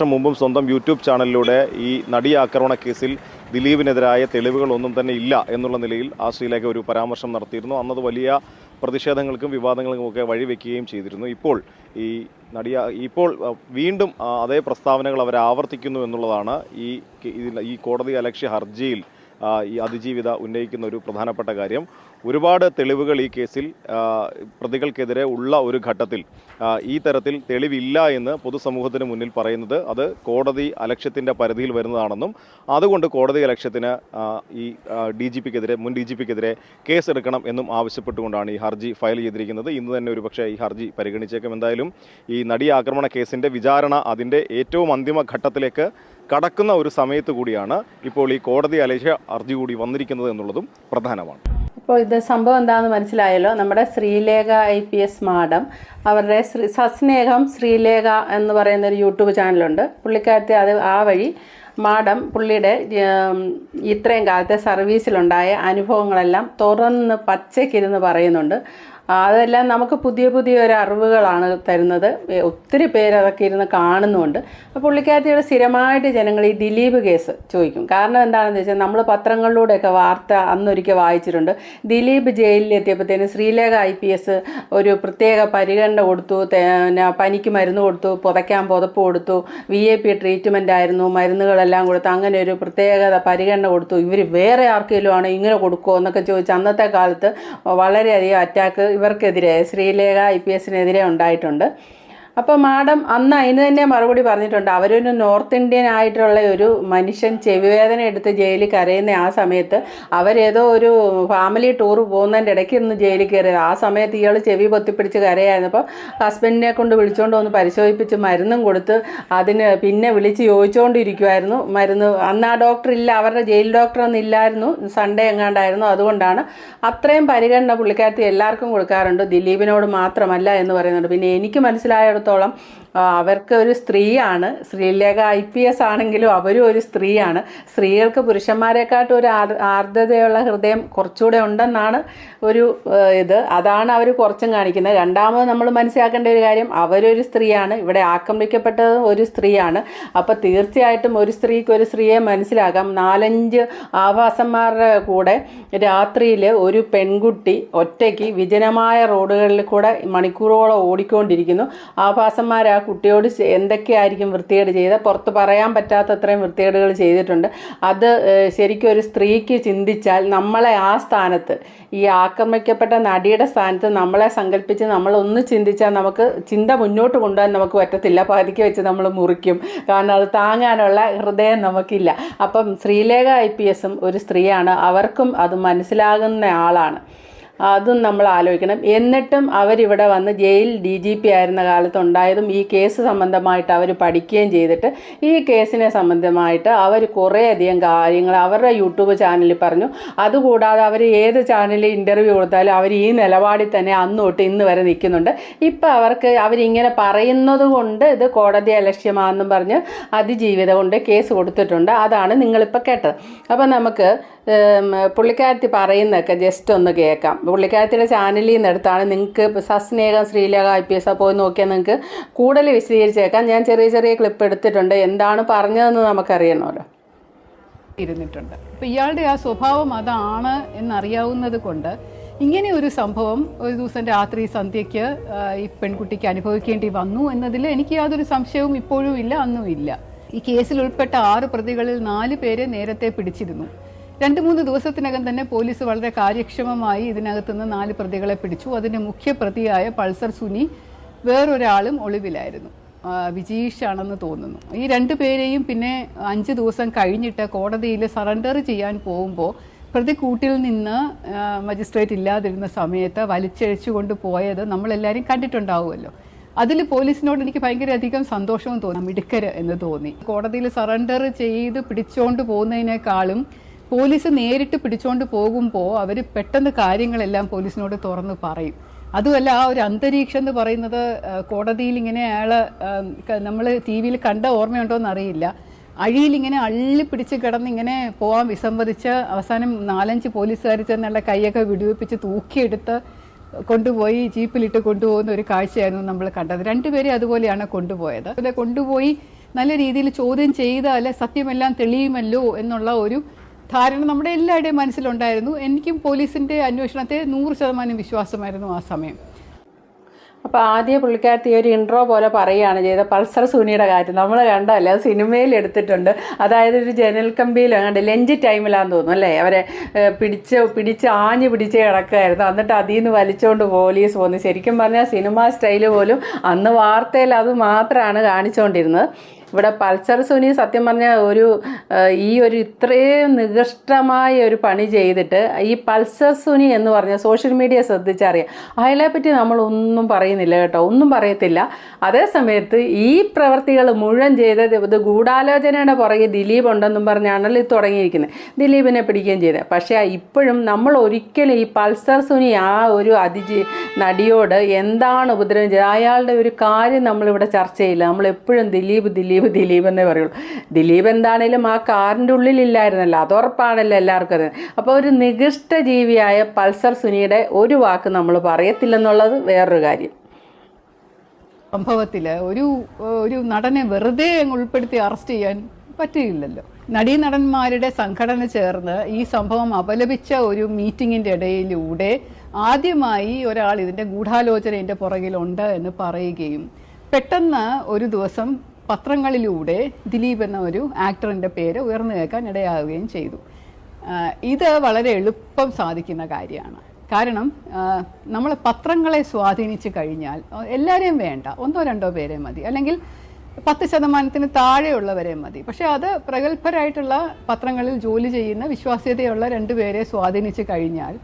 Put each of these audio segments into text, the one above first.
വർഷം മുമ്പും സ്വന്തം യൂട്യൂബ് ചാനലിലൂടെ ഈ നടി ആക്രമണ കേസിൽ ദിലീപിനെതിരായ തെളിവുകളൊന്നും തന്നെ ഇല്ല എന്നുള്ള നിലയിൽ ആ ശ്രീലേഖ ഒരു പരാമർശം നടത്തിയിരുന്നു. അന്നത് വലിയ പ്രതിഷേധങ്ങൾക്കും വിവാദങ്ങൾക്കും ഒക്കെ വഴിവെക്കുകയും ചെയ്തിരുന്നു. ഇപ്പോൾ ഈ നടിയ ഇപ്പോൾ വീണ്ടും അതേ പ്രസ്താവനകൾ അവർ ആവർത്തിക്കുന്നു എന്നുള്ളതാണ് ഈ ഈ കോടതി അലക്ഷ്യ ഹർജിയിൽ ഈ അതിജീവിത ഉന്നയിക്കുന്ന ഒരു പ്രധാനപ്പെട്ട കാര്യം. ഒരുപാട് തെളിവുകൾ ഈ കേസിൽ പ്രതികൾക്കെതിരെ ഉള്ള ഒരു ഘട്ടത്തിൽ ഈ തരത്തിൽ തെളിവില്ല എന്ന് പൊതുസമൂഹത്തിന് മുന്നിൽ പറയുന്നത് അത് കോടതി അലക്ഷ്യത്തിന്റെ പരിധിയിൽ വരുന്നതാണെന്നും അതുകൊണ്ട് കോടതി അലക്ഷ്യത്തിന് ഈ ഡി ജി പിക്കെതിരെ മുൻ ഡി ജി പിക്കെതിരെ കേസെടുക്കണം എന്നും ആവശ്യപ്പെട്ടുകൊണ്ടാണ് ഈ ഹർജി ഫയൽ ചെയ്തിരിക്കുന്നത്. ഇന്ന് തന്നെ ഒരുപക്ഷെ ഈ ഹർജി പരിഗണിച്ചേക്കും. എന്തായാലും ഈ നടി ആക്രമണ കേസിന്റെ വിചാരണ അതിന്റെ ഏറ്റവും അന്തിമ ഘട്ടത്തിലേക്ക് കടക്കുന്ന ഒരു സമയത്ത് കൂടിയാണ് ഇപ്പോൾ ഈ കോടതി അലക്ഷ്യ ഹർജി കൂടി വന്നിരിക്കുന്നത് എന്നുള്ളതും പ്രധാനമാണ്. ഇപ്പോൾ ഇത് സംഭവം എന്താണെന്ന് മനസ്സിലായല്ലോ? നമ്മുടെ Sreelekha I P S madam അവരുടെ ശ്രീ സസ്നേഹം ശ്രീലേഖ എന്ന് പറയുന്ന ഒരു യൂട്യൂബ് ചാനലുണ്ട്. പുള്ളിക്കാരത്തെ അത് ആ വഴി മാഡം പുള്ളിയുടെ ഇത്രയും കാലത്തെ സർവീസിലുണ്ടായ അനുഭവങ്ങളെല്ലാം തുറന്ന് പച്ചയ്ക്കിരുന്ന് പറയുന്നുണ്ട്. അതെല്ലാം നമുക്ക് പുതിയ പുതിയ ഒരു അറിവുകളാണ് തരുന്നത്. ഒത്തിരി പേര് അതൊക്കെ ഇരുന്ന് കാണുന്നുണ്ട്. അപ്പോൾ പുള്ളിക്കാരത്തിയുടെ സ്ഥിരമായിട്ട് ജനങ്ങൾ ഈ ദിലീപ് കേസ് ചോദിക്കും. കാരണം എന്താണെന്ന് വെച്ചാൽ നമ്മൾ പത്രങ്ങളിലൂടെയൊക്കെ വാർത്ത അന്നൊരിക്കൽ വായിച്ചിട്ടുണ്ട്. ദിലീപ് ജയിലിൽ എത്തിയപ്പോഴത്തേന് ശ്രീലേഖ ഐ പി എസ് ഒരു പ്രത്യേക പരിഗണന കൊടുത്തു. പിന്നെ പനിക്ക് മരുന്ന് കൊടുത്തു പുതയ്ക്കാൻ പുതപ്പ് കൊടുത്തു വി ഐ പി ട്രീറ്റ്മെന്റ് ആയിരുന്നു മരുന്നുകളെല്ലാം കൊടുത്തു അങ്ങനെ ഒരു പ്രത്യേകത പരിഗണന കൊടുത്തു. ഇവർ വേറെ ആർക്കെങ്കിലും ആണ് ഇങ്ങനെ കൊടുക്കുമോ എന്നൊക്കെ ചോദിച്ച് അന്നത്തെ കാലത്ത് വളരെയധികം അറ്റാക്ക് ഇവർക്കെതിരെ ശ്രീലേഖ ഐ പി എസിനെതിരെ ഉണ്ടായിട്ടുണ്ട്. അപ്പോൾ മാഡം അന്ന് അതിന് തന്നെ മറുപടി പറഞ്ഞിട്ടുണ്ട്. അവരൊരു നോർത്ത് ഇന്ത്യൻ ആയിട്ടുള്ള ഒരു മനുഷ്യൻ ചെവിവേദന എടുത്ത് ജയിലിൽ കരയുന്ന ആ സമയത്ത് അവരേതോ ഒരു ഫാമിലി ടൂർ പോകുന്നതിന്റെ ഇടയ്ക്ക് ഇന്ന് ജയിലിൽ കയറിയത്. ആ സമയത്ത് ഇയാൾ ചെവി പൊത്തിപ്പിടിച്ച് കരയായിരുന്നു അപ്പോൾ ഹസ്ബൻഡിനെ കൊണ്ട് വിളിച്ചുകൊണ്ട് ഒന്ന് പരിശോധിപ്പിച്ച് മരുന്നും കൊടുത്ത് അതിന് പിന്നെ വിളിച്ച് ചോദിച്ചുകൊണ്ടിരിക്കുമായിരുന്നു മരുന്ന് അന്ന് ആ ഡോക്ടർ ഇല്ല. അവരുടെ ജയിൽ ഡോക്ടർ ഒന്നും ഇല്ലായിരുന്നു. സൺഡേ എങ്ങാണ്ടായിരുന്നു. അതുകൊണ്ടാണ് അത്രയും പരിഗണന പുള്ളിക്കാരത്തി എല്ലാവർക്കും കൊടുക്കാറുണ്ട്. ദിലീപിനോട് മാത്രമല്ല എന്ന് പറയുന്നുണ്ട്. പിന്നെ എനിക്ക് മനസ്സിലായിടത്തോളം ആ, അവർക്ക് ഒരു സ്ത്രീയാണ്. ശ്രീലേഖ ഐ പി എസ് ആണെങ്കിലും അവരും ഒരു സ്ത്രീയാണ്. സ്ത്രീകൾക്ക് പുരുഷന്മാരെക്കാട്ടും ഒരു ആർദ്രതയുള്ള ഹൃദയം കുറച്ചുകൂടെ ഉണ്ടെന്നാണ് ഒരു ഇത്. അതാണ് അവർ കുറച്ചും കാണിക്കുന്നത്. രണ്ടാമത് നമ്മൾ മനസ്സിലാക്കേണ്ട ഒരു കാര്യം അവരൊരു സ്ത്രീയാണ്. ഇവിടെ ആക്രമിക്കപ്പെട്ടത് ഒരു സ്ത്രീയാണ്. അപ്പോൾ തീർച്ചയായിട്ടും ഒരു സ്ത്രീക്ക് ഒരു സ്ത്രീയെ മനസ്സിലാക്കാം. നാലഞ്ച് ആവാസന്മാരുടെ കൂടെ രാത്രിയിൽ ഒരു പെൺകുട്ടി ഒറ്റയ്ക്ക് വിജനമായ റോഡുകളിൽ കൂടെ മണിക്കൂറോളം ഓടിക്കൊണ്ടിരിക്കുന്നു. ആഭാസന്മാർ ആ കുട്ടിയോട് എന്തൊക്കെയായിരിക്കും വൃത്തികേട് ചെയ്ത് പുറത്ത് പറയാൻ പറ്റാത്തത്രയും വൃത്തികേടുകൾ ചെയ്തിട്ടുണ്ട്. അത് ശരിക്കും ഒരു സ്ത്രീക്ക് ചിന്തിച്ചാൽ നമ്മളെ ആ സ്ഥാനത്ത് ഈ ആക്രമിക്കപ്പെട്ട നടിയുടെ സ്ഥാനത്ത് നമ്മളെ സങ്കല്പിച്ച് നമ്മളൊന്ന് ചിന്തിച്ചാൽ നമുക്ക് ചിന്ത മുന്നോട്ട് കൊണ്ടുപോകാൻ നമുക്ക് പറ്റത്തില്ല. പതുക്കെ വെച്ച് നമ്മൾ മുറിക്കും. കാരണം അത് താങ്ങാനുള്ള ഹൃദയം നമുക്കില്ല. അപ്പം ശ്രീലേഖ ഐ പി എസും ഒരു സ്ത്രീയാണ്. അവർക്കും അത് മനസ്സിലാകുന്ന ആളാണ്. അതും നമ്മൾ ആലോചിക്കണം. എന്നിട്ടും അവരിവിടെ വന്ന് ജയിൽ ഡി ജി പി ആയിരുന്ന കാലത്തുണ്ടായതും ഈ കേസ് സംബന്ധമായിട്ട് അവർ പഠിക്കുകയും ചെയ്തിട്ട് ഈ കേസിനെ സംബന്ധമായിട്ട് അവർ കുറേയധികം കാര്യങ്ങൾ അവരുടെ യൂട്യൂബ് ചാനലിൽ പറഞ്ഞു. അതുകൂടാതെ അവർ ഏത് ചാനലിൽ ഇന്റർവ്യൂ കൊടുത്താലും അവർ ഈ നിലപാടിൽ തന്നെ അന്ന് തൊട്ട് ഇന്ന് വരെ നിൽക്കുന്നുണ്ട്. ഇപ്പം അവർക്ക് അവരിങ്ങനെ പറയുന്നത് കൊണ്ട് ഇത് കോടതി അലക്ഷ്യമാണെന്നും പറഞ്ഞ് അതിജീവിത കൊണ്ട് കേസ് കൊടുത്തിട്ടുണ്ട്. അതാണ് നിങ്ങളിപ്പോൾ കേട്ടത്. അപ്പോൾ നമുക്ക് പുള്ളിക്കാരത്തി പറയുന്നതൊക്കെ ജസ്റ്റ് ഒന്ന് കേൾക്കാം. പുള്ളിക്കാരത്തിയുടെ ചാനലിൽ നിന്ന് എടുത്താണ് നിങ്ങൾക്ക് Sasneham Sreelekha I P S പോയി നോക്കിയാൽ നിങ്ങൾക്ക് കൂടുതൽ വിശദീകരിച്ചേക്കാം. ഞാൻ ചെറിയ ചെറിയ ക്ലിപ്പ് എടുത്തിട്ടുണ്ട്. എന്താണ് പറഞ്ഞതെന്ന് നമുക്കറിയണമല്ലോ. ഇരുന്നിട്ടുണ്ട്. അപ്പം ഇയാളുടെ ആ സ്വഭാവം അതാണ് എന്നറിയാവുന്നത് കൊണ്ട് ഇങ്ങനെ ഒരു സംഭവം ഒരു ദിവസം രാത്രി സന്ധ്യയ്ക്ക് ഈ പെൺകുട്ടിക്ക് അനുഭവിക്കേണ്ടി വന്നു എന്നതിൽ എനിക്ക് യാതൊരു സംശയവും ഇപ്പോഴും ഇല്ല അന്നും ഇല്ല. ഈ കേസിൽ ഉൾപ്പെട്ട ആറ് പ്രതികളിൽ നാല് പേരെ നേരത്തെ പിടിച്ചിരുന്നു. രണ്ട് മൂന്ന് ദിവസത്തിനകം തന്നെ പോലീസ് വളരെ കാര്യക്ഷമമായി ഇതിനകത്തുനിന്ന് നാല് പ്രതികളെ പിടിച്ചു. അതിന്റെ മുഖ്യ പ്രതിയായ പൾസർ സുനി വേറൊരാളും ഒളിവിലായിരുന്നു. വിജീഷ് ആണെന്ന് തോന്നുന്നു. ഈ രണ്ട് പേരെയും പിന്നെ അഞ്ച് ദിവസം കഴിഞ്ഞിട്ട് കോടതിയിൽ സറണ്ടർ ചെയ്യാൻ പോകുമ്പോൾ പ്രതി കൂട്ടിൽ നിന്ന് മജിസ്ട്രേറ്റ് ഇല്ലാതിരുന്ന സമയത്ത് വലിച്ചഴിച്ചു കൊണ്ട് പോയത് നമ്മളെല്ലാവരും കണ്ടിട്ടുണ്ടാവുമല്ലോ. അതിൽ പോലീസിനോട് എനിക്ക് ഭയങ്കര അധികം സന്തോഷവും തോന്നി മിടുക്കര് എന്ന് തോന്നി. കോടതിയിൽ സറണ്ടർ ചെയ്ത് പിടിച്ചോണ്ട് പോകുന്നതിനേക്കാളും പോലീസ് നേരിട്ട് പിടിച്ചുകൊണ്ട് പോകുമ്പോൾ അവർ പെട്ടെന്ന് കാര്യങ്ങളെല്ലാം പോലീസിനോട് തുറന്ന് പറയും. അതുമല്ല ആ ഒരു അന്തരീക്ഷം എന്ന് പറയുന്നത് കോടതിയിൽ ഇങ്ങനെ അയാൾ നമ്മൾ ടി വിയിൽ കണ്ട ഓർമ്മയുണ്ടോ എന്നറിയില്ല. അഴിയിൽ ഇങ്ങനെ അള്ളി പിടിച്ച് കിടന്ന് ഇങ്ങനെ പോകാൻ വിസമ്മതിച്ച് അവസാനം നാലഞ്ച് പോലീസുകാർ ചെന്നുള്ള കൈയൊക്കെ വിടുവിപ്പിച്ച് തൂക്കിയെടുത്ത് കൊണ്ടുപോയി ജീപ്പിലിട്ട് കൊണ്ടുപോകുന്ന ഒരു കാഴ്ചയായിരുന്നു നമ്മൾ കണ്ടത്. രണ്ടുപേരെ അതുപോലെയാണ് കൊണ്ടുപോയത്. അതുപോലെ കൊണ്ടുപോയി നല്ല രീതിയിൽ ചോദ്യം ചെയ്താൽ സത്യമെല്ലാം തെളിയുമല്ലോ എന്നുള്ള ഒരു ധാരണ നമ്മുടെ എല്ലാവരുടെയും മനസ്സിലുണ്ടായിരുന്നു. എനിക്കും പോലീസിന്റെ അന്വേഷണത്തെ നൂറ് ശതമാനം വിശ്വാസമായിരുന്നു ആ സമയം. അപ്പോൾ ആദ്യ പുള്ളിക്കാരത്തി ഒരു ഇൻട്രോ പോലെ പറയുകയാണ് ചെയ്ത പൾസർ സുനിയുടെ കാര്യം നമ്മൾ കണ്ടല്ലേ? സിനിമയിൽ എടുത്തിട്ടുണ്ട്. അതായത് ഒരു ജനൽ കമ്പിയിൽ കണ്ട് ലഞ്ച് ടൈമിലാന്ന് തോന്നുന്നു അല്ലേ? അവരെ പിടിച്ച് പിടിച്ച് ആഞ്ഞ് പിടിച്ച് കിടക്കുമായിരുന്നു എന്നിട്ട് അതിൽ നിന്ന് വലിച്ചുകൊണ്ട് പോലീസ് പോന്നു ശരിക്കും പറഞ്ഞാൽ സിനിമ സ്റ്റൈൽ പോലും അന്ന് വാർത്തയിൽ അത് മാത്രമാണ് കാണിച്ചുകൊണ്ടിരുന്നത് ഇവിടെ പൾസർ സുനി സത്യം പറഞ്ഞാൽ ഒരു ഈ ഒരു ഇത്രയും നികൃഷ്ടമായ ഒരു പണി ചെയ്തിട്ട് ഈ പൾസർ സുനി എന്ന് പറഞ്ഞ സോഷ്യൽ മീഡിയ ശ്രദ്ധിച്ചറിയാം. നമ്മൾ ഒന്നും പറയുന്നില്ല കേട്ടോ ഒന്നും പറയത്തില്ല. അതേസമയത്ത് ഈ പ്രവർത്തികൾ മുഴുവൻ ചെയ്തത് ഇത് ഗൂഢാലോചനയുടെ പുറകെ ദിലീപ് ഉണ്ടെന്നും പറഞ്ഞാണല്ലോ ഇത് തുടങ്ങിയിരിക്കുന്നത് ദിലീപിനെ പിടിക്കുകയും ചെയ്തത് പക്ഷേ ഇപ്പോഴും നമ്മൾ ഒരിക്കലും ഈ പൾസർ സുനി ആ ഒരു അതിജി നടിയോട് എന്താണ് ഉപദ്രവം ചെയ്തത്? അയാളുടെ ഒരു കാര്യം നമ്മളിവിടെ ചർച്ച ചെയ്യില്ല. നമ്മൾ എപ്പോഴും ദിലീപ് ദിലീപ് ദിലീപ് എന്നേ പറയുള്ളൂ. ദിലീപ് എന്താണേലും ആ കാറിന്റെ ഉള്ളിലില്ലായിരുന്നല്ലോ അത് ഉറപ്പാണല്ലോ എല്ലാവർക്കും അപ്പോൾ ഒരു നികൃഷ്ട ജീവിയായ പൾസർ സുനിയുടെ ഒരു വാക്ക് നമ്മൾ പറയത്തില്ലെന്നുള്ളത് വേറൊരു കാര്യം. സംഭവത്തിൽ ഒരു ഒരു നടനെ വെറുതെ ഉൾപ്പെടുത്തി അറസ്റ്റ് ചെയ്യാൻ പറ്റുകയില്ലല്ലോ നടീനടന്മാരുടെ സംഘടന ചേർന്ന് ഈ സംഭവം അപലപിച്ച ഒരു മീറ്റിങ്ങിന്റെ ഇടയിലൂടെ ആദ്യമായി ഒരാൾ ഇതിന്റെ ഗൂഢാലോചന എന്റെ പുറകിലുണ്ട് എന്ന് പറയുകയും പെട്ടെന്ന് ഒരു ദിവസം പത്രങ്ങളിലൂടെ ദിലീപ് എന്ന ഒരു ആക്ടറിന്റെ പേര് ഉയർന്നു കേൾക്കാൻ ഇടയാവുകയും ചെയ്തു. ഇത് വളരെ എളുപ്പം സാധിക്കുന്ന കാര്യമാണ്. കാരണം നമ്മൾ പത്രങ്ങളെ സ്വാധീനിച്ച് കഴിഞ്ഞാൽ എല്ലാവരെയും വേണ്ട. ഒന്നോ രണ്ടോ പേരെ മതി. അല്ലെങ്കിൽ പത്ത് ശതമാനത്തിന് താഴെയുള്ളവരെ മതി. പക്ഷെ അത് പ്രഗത്ഭരായിട്ടുള്ള പത്രങ്ങളിൽ ജോലി ചെയ്യുന്ന വിശ്വാസ്യതയുള്ള രണ്ടുപേരെ സ്വാധീനിച്ച് കഴിഞ്ഞാൽ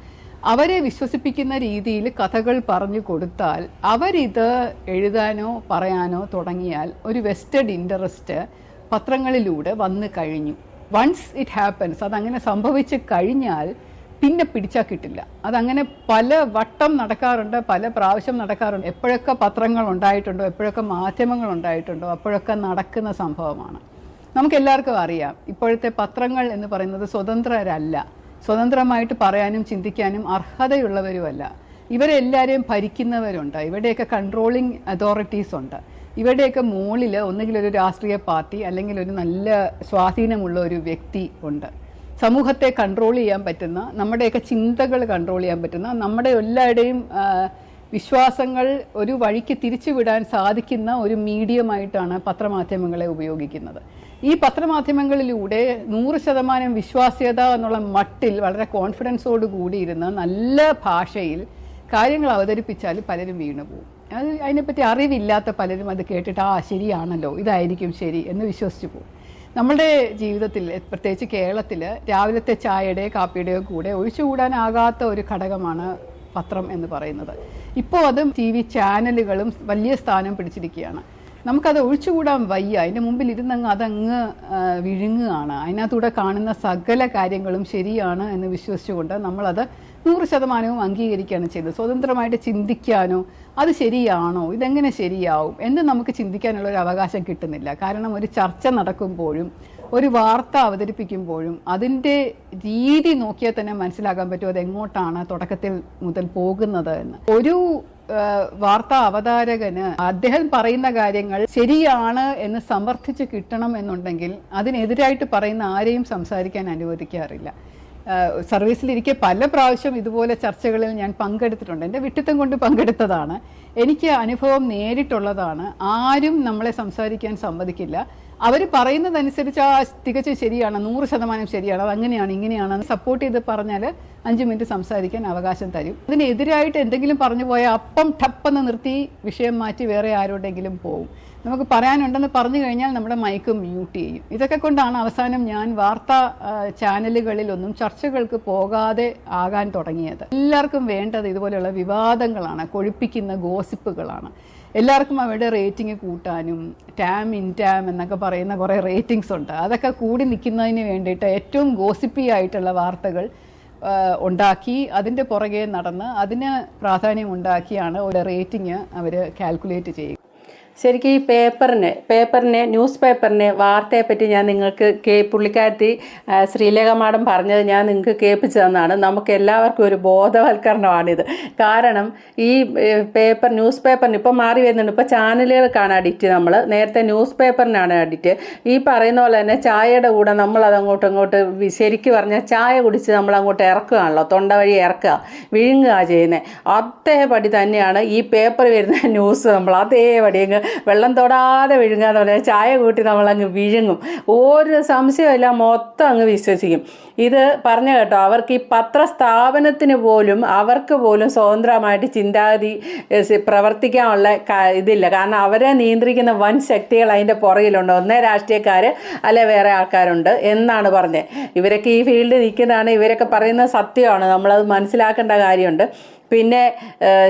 അവരെ വിശ്വസിപ്പിക്കുന്ന രീതിയിൽ കഥകൾ പറഞ്ഞു കൊടുത്താൽ അവരിത് എഴുതാനോ പറയാനോ തുടങ്ങിയാൽ ഒരു വെസ്റ്റഡ് ഇൻട്രസ്റ്റ് പത്രങ്ങളിലൂടെ വന്നു കഴിഞ്ഞു. വൺസ് ഇറ്റ് ഹാപ്പൻസ് അതങ്ങനെ സംഭവിച്ച് കഴിഞ്ഞാൽ പിന്നെ പിടിച്ചാൽ കിട്ടില്ല. അതങ്ങനെ പല വട്ടം നടക്കാറുണ്ട് പല പ്രാവശ്യം നടക്കാറുണ്ട്. എപ്പോഴൊക്കെ പത്രങ്ങൾ ഉണ്ടായിട്ടുണ്ടോ എപ്പോഴൊക്കെ മാധ്യമങ്ങൾ ഉണ്ടായിട്ടുണ്ടോ അപ്പോഴൊക്കെ നടക്കുന്ന സംഭവമാണ്. നമുക്കെല്ലാവർക്കും അറിയാം ഇപ്പോഴത്തെ പത്രങ്ങൾ എന്ന് പറയുന്നത് സ്വതന്ത്രരല്ല. സ്വതന്ത്രമായിട്ട് പറയാനും ചിന്തിക്കാനും അർഹതയുള്ളവരുമല്ല. ഇവരെല്ലാവരെയും ഭരിക്കുന്നവരുണ്ട്. ഇവിടെയൊക്കെ കൺട്രോളിങ് അതോറിറ്റീസ് ഉണ്ട്. ഇവിടെയൊക്കെ മുകളിൽ ഒന്നുകിൽ ഒരു രാഷ്ട്രീയ പാർട്ടി അല്ലെങ്കിൽ ഒരു നല്ല സ്വാധീനമുള്ള ഒരു വ്യക്തി ഉണ്ട്. സമൂഹത്തെ കൺട്രോൾ ചെയ്യാൻ പറ്റുന്ന നമ്മുടെയൊക്കെ ചിന്തകൾ കൺട്രോൾ ചെയ്യാൻ പറ്റുന്ന നമ്മുടെ എല്ലാവരുടെയും വിശ്വാസങ്ങൾ ഒരു വഴിക്ക് തിരിച്ചുവിടാൻ സാധിക്കുന്ന ഒരു മീഡിയമായിട്ടാണ് പത്രമാധ്യമങ്ങളെ ഉപയോഗിക്കുന്നത്. ഈ പത്രമാധ്യമങ്ങളിലൂടെ നൂറ് ശതമാനം വിശ്വാസ്യത എന്നുള്ള മട്ടിൽ വളരെ കോൺഫിഡൻസോട് കൂടിയിരുന്ന് നല്ല ഭാഷയിൽ കാര്യങ്ങൾ അവതരിപ്പിച്ചാൽ പലരും വീണു പോകും അത് അതിനെപ്പറ്റി അറിവില്ലാത്ത പലരും അത് കേട്ടിട്ട് ആ ശരിയാണല്ലോ ഇതായിരിക്കും ശരി എന്ന് വിശ്വസിച്ചു പോകും നമ്മുടെ ജീവിതത്തിൽ പ്രത്യേകിച്ച് കേരളത്തിൽ രാവിലത്തെ ചായയുടെയോ കാപ്പിയുടെയോ കൂടെ ഒഴിച്ചുകൂടാനാകാത്ത ഒരു ഘടകമാണ് പത്രം എന്ന് പറയുന്നത്. ഇപ്പോൾ അത് ടി വി ചാനലുകളും വലിയ സ്ഥാനം പിടിച്ചിരിക്കുകയാണ്. നമുക്കത് ഒഴിച്ചുകൂടാൻ വയ്യ. അതിന്റെ മുമ്പിൽ ഇരുന്നങ്ങ് അതങ്ങ് വിഴുങ്ങുകയാണ്. അതിനകത്തൂടെ കാണുന്ന സകല കാര്യങ്ങളും ശരിയാണ് എന്ന് വിശ്വസിച്ചുകൊണ്ട് നമ്മളത് നൂറ് ശതമാനവും അംഗീകരിക്കുകയാണ് ചെയ്തത്. സ്വതന്ത്രമായിട്ട് ചിന്തിക്കാനോ അത് ശരിയാണോ ഇതെങ്ങനെ ശരിയാവും എന്ന് നമുക്ക് ചിന്തിക്കാനുള്ള ഒരു അവകാശം കിട്ടുന്നില്ല. കാരണം ഒരു ചർച്ച നടക്കുമ്പോഴും ഒരു വാർത്ത അവതരിപ്പിക്കുമ്പോഴും അതിന്റെ രീതി നോക്കിയാൽ തന്നെ മനസ്സിലാക്കാൻ പറ്റും അത് എങ്ങോട്ടാണ് തുടക്കത്തിൽ മുതൽ പോകുന്നത് എന്ന്. ഒരു വാർത്താ അവതാരകന് അദ്ദേഹം പറയുന്ന കാര്യങ്ങൾ ശരിയാണ് എന്ന് സമർത്ഥിച്ച് കിട്ടണം എന്നുണ്ടെങ്കിൽ അതിനെതിരായിട്ട് പറയുന്ന ആരെയും സംസാരിക്കാൻ അനുവദിക്കാറില്ല. സർവീസിലിരിക്കെ പല പ്രാവശ്യം ഇതുപോലെ ചർച്ചകളിൽ ഞാൻ പങ്കെടുത്തിട്ടുണ്ട്. എന്റെ വിട്ടിത്തം കൊണ്ട് പങ്കെടുത്തതാണ്. എനിക്ക് അനുഭവം നേരിട്ടുള്ളതാണ്. ആരും നമ്മളെ സംസാരിക്കാൻ സമ്മതിക്കില്ല. അവർ പറയുന്നതനുസരിച്ച് ആ തികച്ചും ശരിയാണ് നൂറ് ശതമാനം ശരിയാണ് അത് അങ്ങനെയാണ് ഇങ്ങനെയാണ് സപ്പോർട്ട് ചെയ്ത് പറഞ്ഞാൽ അഞ്ച് മിനിറ്റ് സംസാരിക്കാൻ അവകാശം തരും. അതിനെതിരായിട്ട് എന്തെങ്കിലും പറഞ്ഞു പോയാൽ അപ്പം ടപ്പെന്ന് നിർത്തി വിഷയം മാറ്റി വേറെ ആരോടെങ്കിലും പോകും നമുക്ക് പറയാനുണ്ടെന്ന് പറഞ്ഞു കഴിഞ്ഞാൽ നമ്മുടെ മൈക്ക് മ്യൂട്ട് ചെയ്യും. ഇതൊക്കെ കൊണ്ടാണ് അവസാനം ഞാൻ വാർത്താ ചാനലുകളിലൊന്നും ചർച്ചകൾക്ക് പോകാതെ ആകാൻ തുടങ്ങിയത്. എല്ലാവർക്കും വേണ്ടത് ഇതുപോലെയുള്ള വിവാദങ്ങളാണ് കൊഴിപ്പിക്കുന്ന ഗോസിപ്പുകളാണ് എല്ലാവർക്കും അവരുടെ റേറ്റിംഗ് കൂട്ടാനും ടാം ഇൻ ടാം എന്നൊക്കെ പറയുന്ന കുറേ റേറ്റിംഗ്സ് ഉണ്ട്. അതൊക്കെ കൂടി നിൽക്കുന്നതിന് വേണ്ടിയിട്ട് ഏറ്റവും ഗോസിപ്പി ആയിട്ടുള്ള വാർത്തകൾ ഉണ്ടാക്കി അതിന്റെ പുറകെ നടന്ന് അതിന് പ്രാധാന്യം ഉണ്ടാക്കിയാണ് ഒരു റേറ്റിംഗ് അവർ കാൽക്കുലേറ്റ് ചെയ്യുക. ശരിക്കും ഈ പേപ്പറിനെ പേപ്പറിനെ ന്യൂസ് പേപ്പറിനെ വാർത്തയെ പറ്റി ഞാൻ നിങ്ങൾക്ക് കേ പുള്ളിക്കാരത്തി ശ്രീലേഖ മാഡം പറഞ്ഞത് ഞാൻ നിങ്ങൾക്ക് കേൾപ്പിച്ചു തന്നാണ് നമുക്ക് എല്ലാവർക്കും ഒരു ബോധവൽക്കരണമാണിത്. കാരണം ഈ പേപ്പർ ന്യൂസ് പേപ്പറിന് ഇപ്പം മാറി വരുന്നുണ്ട്. ഇപ്പോൾ ചാനലുകൾക്കാണ് അഡിക്റ്റ് നമ്മൾ നേരത്തെ ന്യൂസ് പേപ്പറിനാണ് അഡിക്റ്റ്. ഈ പറയുന്ന പോലെ തന്നെ ചായയുടെ കൂടെ നമ്മൾ അങ്ങോട്ടും ഇങ്ങോട്ട് ശരിക്കും പറഞ്ഞാൽ ചായ കുടിച്ച് നമ്മൾ അങ്ങോട്ട് ഇറക്കുകയാണല്ലോ. തൊണ്ട വഴി ഇറക്കുക വിഴുങ്ങുക ചെയ്യുന്നത്. അതേപടി തന്നെയാണ് ഈ പേപ്പർ വരുന്ന ന്യൂസ് നമ്മൾ അതേപടി അങ്ങ് വെള്ളം തൊടാതെ വിഴുങ്ങാന്ന് പറഞ്ഞാൽ ചായ കൂട്ടി നമ്മളങ്ങ് വിഴുങ്ങും. ഒരു സംശയമില്ല മൊത്തം അങ്ങ് വിശ്വസിക്കും. ഇത് പറഞ്ഞു കേട്ടോ അവർക്ക് ഈ പത്രസ്ഥാപനത്തിന് പോലും അവർക്ക് പോലും സ്വതന്ത്രമായിട്ട് ചിന്താഗതി പ്രവർത്തിക്കാനുള്ള ഇതില്ല. കാരണം അവരെ നിയന്ത്രിക്കുന്ന വൻ ശക്തികൾ അതിന്റെ പുറകിലുണ്ട്. ഒന്നേ രാഷ്ട്രീയക്കാർ അല്ലെ വേറെ ആൾക്കാരുണ്ട് എന്നാണ് പറഞ്ഞത്. ഇവരൊക്കെ ഈ ഫീൽഡിൽ നിൽക്കുന്നതാണ് ഇവരൊക്കെ പറയുന്നത് സത്യമാണ്. നമ്മളത് മനസ്സിലാക്കേണ്ട കാര്യമുണ്ട്. പിന്നെ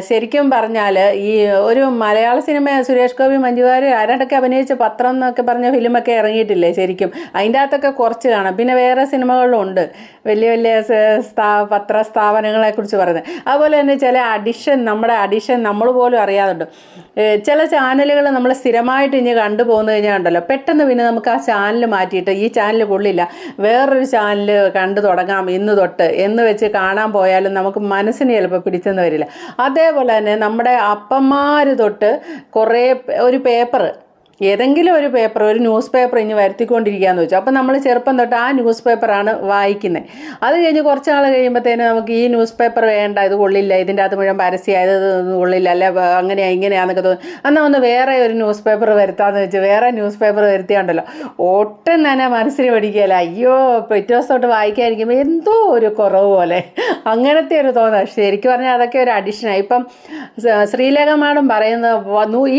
ശരിക്കും പറഞ്ഞാൽ ഈ ഒരു മലയാള സിനിമ സുരേഷ് ഗോപി മഞ്ജുവാർ ആരാണ്ടൊക്കെ അഭിനയിച്ച പത്രം എന്നൊക്കെ പറഞ്ഞ ഫിലിമൊക്കെ ഇറങ്ങിയിട്ടില്ലേ ശരിക്കും? അതിന്റെ അകത്തൊക്കെ കുറച്ച് കാണാം. പിന്നെ വേറെ സിനിമകളുണ്ട് വലിയ വലിയ സ്ഥാ പത്ര സ്ഥാപനങ്ങളെക്കുറിച്ച് പറയുന്നത്. അതുപോലെ തന്നെ ചില അഡിഷൻ നമ്മുടെ അഡിഷൻ നമ്മൾ പോലും അറിയാതുണ്ട്. ചില ചാനലുകൾ നമ്മൾ സ്ഥിരമായിട്ട് ഇനി കണ്ടു പോകുന്നു കഴിഞ്ഞാൽ ഉണ്ടല്ലോ പെട്ടെന്ന് പിന്നെ നമുക്ക് ആ ചാനൽ മാറ്റിയിട്ട് ഈ ചാനൽ കൊള്ളില്ല വേറൊരു ചാനൽ കണ്ടു തുടങ്ങാം ഇന്ന് തൊട്ട് എന്ന് വെച്ച് കാണാൻ പോയാലും നമുക്ക് മനസ്സിന് ചിലപ്പോൾ പിടിച്ചെന്ന് വരില്ല. അതേപോലെ തന്നെ നമ്മുടെ അപ്പന്മാർ തൊട്ട് കുറേ ഒരു പേപ്പർ ഏതെങ്കിലും ഒരു പേപ്പർ ഒരു ന്യൂസ് പേപ്പർ ഇനി വരുത്തിക്കൊണ്ടിരിക്കുകയെന്ന് വെച്ചു. അപ്പം നമ്മൾ ചെറുപ്പം തൊട്ട് ആ ന്യൂസ് പേപ്പറാണ് വായിക്കുന്നത് അത് കഴിഞ്ഞ് കുറച്ച് നാൾ കഴിയുമ്പോഴത്തേന് നമുക്ക് ഈ ന്യൂസ് പേപ്പർ വേണ്ട ഇത് കൊള്ളില്ല ഇതിന്റെ അകത്ത് മുഴുവൻ പരസ്യമായത് കൊള്ളില്ല അല്ലെ അങ്ങനെയാണ് അങ്ങനെയാ ഇങ്ങനെയാന്നൊക്കെ തോന്നി. എന്നാൽ ഒന്ന് വേറെ ഒരു ന്യൂസ് പേപ്പർ വരുത്താമെന്ന് വെച്ച് വേറെ ന്യൂസ് പേപ്പർ വരുത്തിയാണ്ടല്ലോ. ഒട്ടും തന്നെ മനസ്സിന് പഠിക്കുകയല്ല അയ്യോ പിറ്റേ ദിവസം തൊട്ട് വായിക്കാതിരിക്കുമ്പോൾ എന്തോ ഒരു കുറവ് പോലെ. അങ്ങനത്തെ ഒരു തോന്നൽ ശരിക്കും പറഞ്ഞാൽ അതൊക്കെ ഒരു അഡീഷനായി ഇപ്പം ശ്രീലേഖ മാഡം പറയുന്ന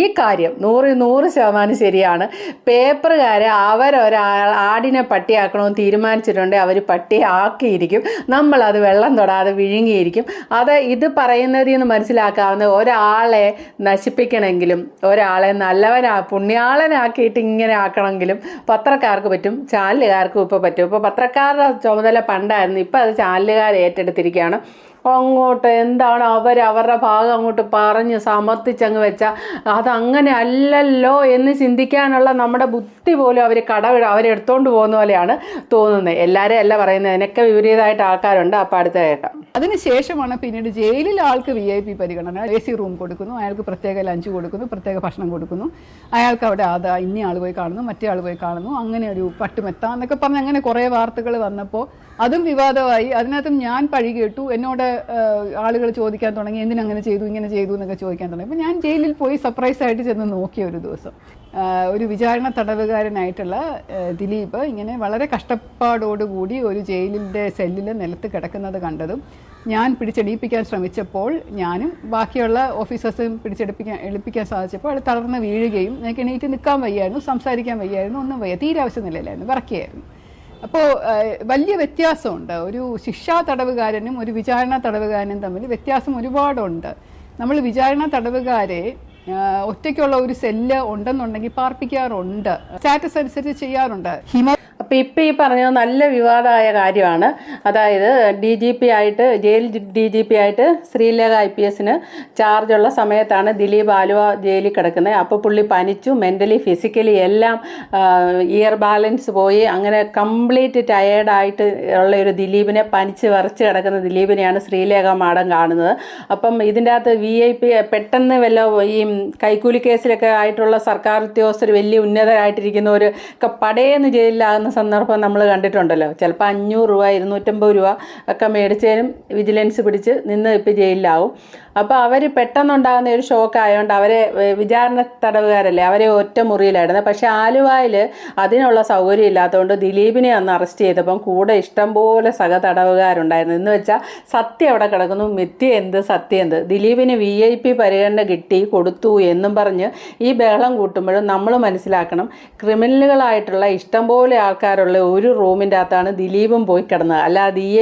ഈ കാര്യം നൂറ് നൂറ് ശതമാനം ശരിയാണ്. പേപ്പറുകാർ അവരൊരാൾ ആടിനെ പട്ടിയാക്കണമെന്ന് തീരുമാനിച്ചിട്ടുണ്ടെങ്കിൽ അവർ പട്ടിയാക്കിയിരിക്കും. നമ്മളത് വെള്ളം തൊടാതെ വിഴുങ്ങിയിരിക്കും. അത് ഇത് പറയുന്നതിൽ നിന്ന് മനസ്സിലാക്കാവുന്ന ഒരാളെ നശിപ്പിക്കണമെങ്കിലും ഒരാളെ നല്ലവനാ പുണ്യാളനാക്കിയിട്ട് ഇങ്ങനെ ആക്കണമെങ്കിലും പത്രക്കാർക്ക് പറ്റും ചാനലുകാർക്കും ഇപ്പോൾ പറ്റും. ഇപ്പോൾ പത്രക്കാരുടെ ചുമതല പണ്ടായിരുന്നു. ഇപ്പോൾ അത് ചാനലുകാർ ഏറ്റെടുത്തിരിക്കുകയാണ്. അങ്ങോട്ട് എന്താണ് അവർ അവരുടെ ഭാഗം അങ്ങോട്ട് പറഞ്ഞ് സമർത്ഥിച്ചങ്ങ് വെച്ചാൽ അതങ്ങനെ അല്ലല്ലോ എന്ന് ചിന്തിക്കാനുള്ള നമ്മുടെ ബുദ്ധി പോലും അവർ കട അവരെടുത്തോണ്ട് പോകുന്ന പോലെയാണ് തോന്നുന്നത് എല്ലാവരെയും അല്ല പറയുന്നത് അതിനൊക്കെ വിപരീതമായിട്ട് ആൾക്കാരുണ്ട്. അപ്പോൾ അടുത്ത കേൾക്കാം അതിനുശേഷമാണ് പിന്നീട് ജയിലിൽ ആൾക്ക് വി ഐ പി പരിഗണന. എ സി റൂം കൊടുക്കുന്നു. അയാൾക്ക് പ്രത്യേക ലഞ്ച് കൊടുക്കുന്നു. പ്രത്യേക ഭക്ഷണം കൊടുക്കുന്നു. അയാൾക്ക് അവിടെ അത് ഇന്ന ആൾ പോയി കാണുന്നു. മറ്റേ ആൾ പോയി കാണുന്നു. അങ്ങനെ ഒരു പട്ടുമെത്താന്നൊക്കെ പറഞ്ഞ് അങ്ങനെ കുറേ വാർത്തകൾ വന്നപ്പോൾ അതും വിവാദമായി. അതിനകത്തും ഞാൻ പഴി കേട്ടു. എന്നോട് ആളുകൾ ചോദിക്കാൻ തുടങ്ങി എന്തിനങ്ങനെ ചെയ്തു? ഇങ്ങനെ ചെയ്തു? എന്നൊക്കെ ചോദിക്കാൻ തുടങ്ങി. അപ്പോൾ ഞാൻ ജയിലിൽ പോയി സർപ്രൈസ് ആയിട്ട് ചെന്ന് നോക്കിയ ഒരു ദിവസം. ഒരു വിചാരണ തടവുകാരനായിട്ടുള്ള ദിലീപ് ഇങ്ങനെ വളരെ കഷ്ടപ്പാടോടുകൂടി ഒരു ജയിലിന്റെ സെല്ലിൽ നിലത്ത് കിടക്കുന്നത് കണ്ടതും ഞാൻ പിടിച്ചെടുപ്പിക്കാൻ ശ്രമിച്ചപ്പോൾ ഞാനും ബാക്കിയുള്ള ഓഫീസേഴ്സും പിടിച്ചെടുപ്പിക്കാൻ എളുപ്പിക്കാൻ സാധിച്ചപ്പോൾ അത് തളർന്ന് വീഴുകയും എനിക്ക് എണീറ്റ് നിൽക്കാൻ വയ്യായിരുന്നു സംസാരിക്കാൻ വയ്യായിരുന്നു ഒന്നും വയ്യ തീരെ ആവശ്യ നിലയിലായിരുന്നു വിറക്കിയായിരുന്നു അപ്പോൾ വലിയ വ്യത്യാസമുണ്ട്. ഒരു ശിക്ഷാ തടവുകാരനും ഒരു വിചാരണ തടവുകാരനും തമ്മിൽ വ്യത്യാസം ഒരുപാടുണ്ട്. നമ്മൾ വിചാരണ തടവുകാരെ ഒറ്റയ്ക്കുള്ള ഒരു സെല്ല് ഉണ്ടെന്നുണ്ടെങ്കിൽ പാർപ്പിക്കാറുണ്ട്. സ്റ്റാറ്റസ് അനുസരിച്ച് ചെയ്യാറുണ്ട്. ഹിമ അപ്പം ഇപ്പം ഈ പറഞ്ഞത് നല്ല വിവാദമായ കാര്യമാണ്. അതായത് ഡി ജി പി ആയിട്ട് ജയിൽ ഡി ജി പി ആയിട്ട് ശ്രീലേഖ ഐ പി എസിന് ചാർജുള്ള സമയത്താണ് ദിലീപ് ആലുവ ജയിലിൽ കിടക്കുന്നത്. അപ്പോൾ പുള്ളി പനിച്ചു മെന്റലി ഫിസിക്കലി എല്ലാം ഇയർ ബാലൻസ് പോയി. അങ്ങനെ കംപ്ലീറ്റ് ടയേർഡായിട്ട് ഉള്ള ഒരു ദിലീപിനെ പനിച്ച് വരച്ച് കിടക്കുന്ന ദിലീപിനെയാണ് ശ്രീലേഖ മാഡം കാണുന്നത്. അപ്പം ഇതിന്റെ അകത്ത് വി ഐ പി പെട്ടെന്ന് വല്ല ഈ കൈക്കൂലി കേസിലൊക്കെ ആയിട്ടുള്ള സർക്കാർ ഉദ്യോഗസ്ഥർ വലിയ ഉന്നതരായിട്ടിരിക്കുന്നവർ ഒക്കെ പടയെന്ന് ജയിലിലാകുന്ന സന്ദർഭം നമ്മൾ കണ്ടിട്ടുണ്ടല്ലോ. ചിലപ്പോൾ അഞ്ഞൂറ് രൂപ ഇരുന്നൂറ്റമ്പത് രൂപ ഒക്കെ മേടിച്ചതിനും വിജിലൻസ് പിടിച്ച് നിന്ന് ഇപ്പോൾ ജയിലിലാവും. അപ്പോൾ അവർ പെട്ടെന്നുണ്ടാകുന്ന ഒരു ഷോക്ക് ആയതുകൊണ്ട് അവരെ വിചാരണ തടവുകാരല്ലേ അവരെ ഒറ്റ മുറിയിലായിരുന്നു. പക്ഷേ ആലുവായിൽ അതിനുള്ള സൗകര്യം ഇല്ലാത്തതുകൊണ്ട് ദിലീപിനെ അന്ന് അറസ്റ്റ് ചെയ്തപ്പം കൂടെ ഇഷ്ടംപോലെ സഹ തടവുകാരുണ്ടായിരുന്നു. എന്ന് വെച്ചാൽ സത്യം അവിടെ കിടക്കുന്നു. മിഥ്യ എന്ത് സത്യം എന്ത്? ദിലീപിന് വി ഐ പി പരിഗണന കിട്ടി കൊടുത്തു എന്നും പറഞ്ഞ് ഈ ബഹളം കൂട്ടുമ്പോഴും നമ്മൾ മനസ്സിലാക്കണം ക്രിമിനലുകളായിട്ടുള്ള ഇഷ്ടംപോലെ ആൾക്കാരുള്ള ഒരു റൂമിന്റെ അകത്താണ് ദിലീപും പോയി കിടന്നത്. അല്ലാതെ ഈ